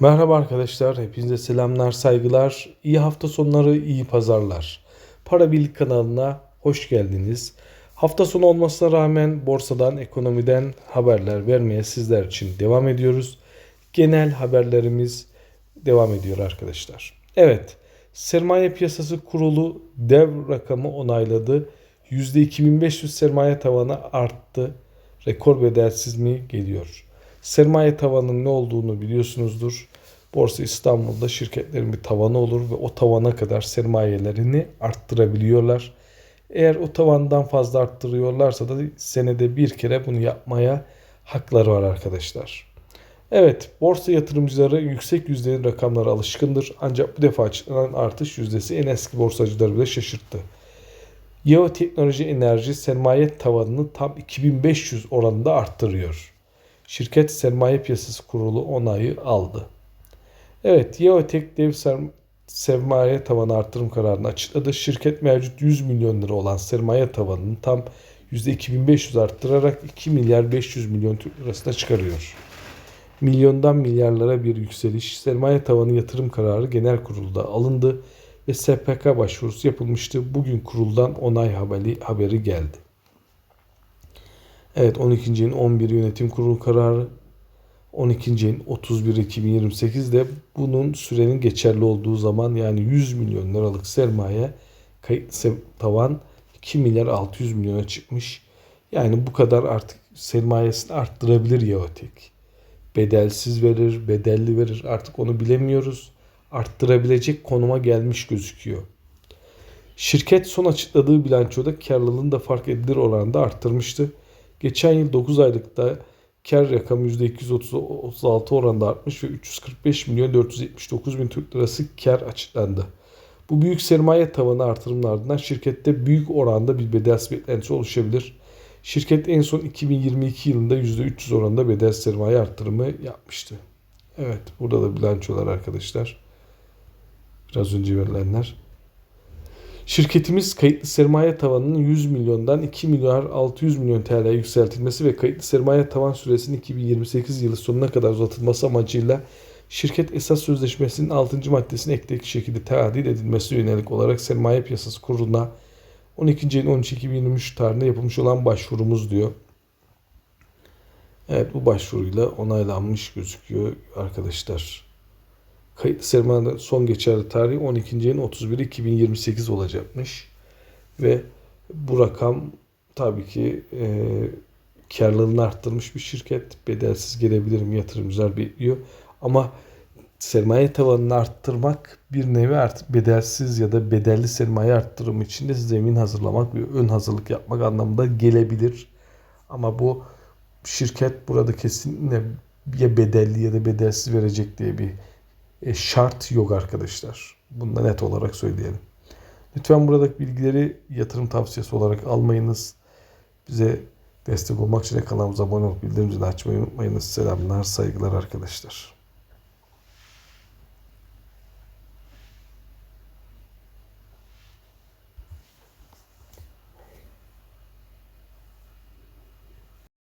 Merhaba arkadaşlar, hepinize selamlar, saygılar. İyi hafta sonları, iyi pazarlar. Para Birlik kanalına hoş geldiniz. Hafta sonu olmasına rağmen borsadan, ekonomiden haberler vermeye sizler için devam ediyoruz. Genel haberlerimiz devam ediyor arkadaşlar. Evet, Sermaye Piyasası Kurulu dev rakamı onayladı. %2500 sermaye tavanı arttı. Rekor bedelsiz mi geliyor? Sermaye tavanının ne olduğunu biliyorsunuzdur. Borsa İstanbul'da şirketlerin bir tavanı olur ve o tavana kadar sermayelerini arttırabiliyorlar. Eğer o tavandan fazla arttırıyorlarsa da senede bir kere bunu yapmaya hakları var arkadaşlar. Evet, borsa yatırımcıları yüksek yüzdeli rakamlara alışkındır. Ancak bu defa açıklanan artış yüzdesi en eski borsacıları bile şaşırttı. Yeo Teknoloji Enerji sermaye tavanını tam 2500 oranında arttırıyor. Şirket Sermaye Piyasası Kurulu onayı aldı. Evet, Yeotek dev ser- sermaye tavanı artırım kararını açıkladı. Şirket mevcut 100 milyon lira olan sermaye tavanını tam %2500 arttırarak 2 milyar 500 milyon Türk lirasına çıkarıyor. Milyondan milyarlara bir yükseliş. Sermaye tavanı yatırım kararı genel kurulda alındı ve SPK başvurusu yapılmıştı. Bugün kuruldan onay haberi, haberi geldi. Evet 12. ayın 11 yönetim kurulu kararı 12. ayın 31 2028'de bunun sürenin geçerli olduğu zaman yani 100 milyon liralık sermaye tavan 2 milyar 600 milyona çıkmış. Yani bu kadar artık sermayesini arttırabilir Yeotek. Bedelsiz verir, bedelli verir artık onu bilemiyoruz. Arttırabilecek konuma gelmiş gözüküyor. Şirket son açıkladığı bilançoda karlılığını da fark edilir oranda arttırmıştı. Geçen yıl 9 aylıkta kar rakamı %236 oranda artmış ve 345 milyon 479 bin Türk lirası kar açıklandı. Bu büyük sermaye tavanı artırımının şirkette büyük oranda bir bedelsiz beklentisi oluşabilir. Şirket en son 2022 yılında %300 oranında bedel sermaye artırımı yapmıştı. Evet burada da bilançolar arkadaşlar. Biraz önce verilenler. Şirketimiz kayıtlı sermaye tavanının 100 milyondan 2 milyar 600 milyon TL'ye yükseltilmesi ve kayıtlı sermaye tavan süresinin 2028 yılı sonuna kadar uzatılması amacıyla şirket esas sözleşmesinin 6. maddesine ekleki şekilde tadil edilmesi yönelik olarak sermaye piyasası kuruluna 12. ayın 13 2023 tarihinde yapılmış olan başvurumuz diyor. Evet bu başvuruyla onaylanmış gözüküyor arkadaşlar. Kayıtlı sermayenin son geçerli tarihi 12. ayın 31 2028 olacakmış. Ve bu rakam tabii ki e, karlılığını arttırmış bir şirket. Bedelsiz gelebilir mi yatırımcılar bekliyor. Ama sermaye tavanını arttırmak bir nevi artık bedelsiz ya da bedelli sermaye arttırımı için de zemin hazırlamak ve ön hazırlık yapmak anlamında gelebilir. Ama bu şirket burada kesinlikle ya bedelli ya da bedelsiz verecek diye bir şart yok arkadaşlar. Bunu da net olarak söyleyelim. Lütfen buradaki bilgileri yatırım tavsiyesi olarak almayınız. Bize destek olmak için kanalımıza abone olup bildirim açmayı unutmayınız. Selamlar, saygılar arkadaşlar.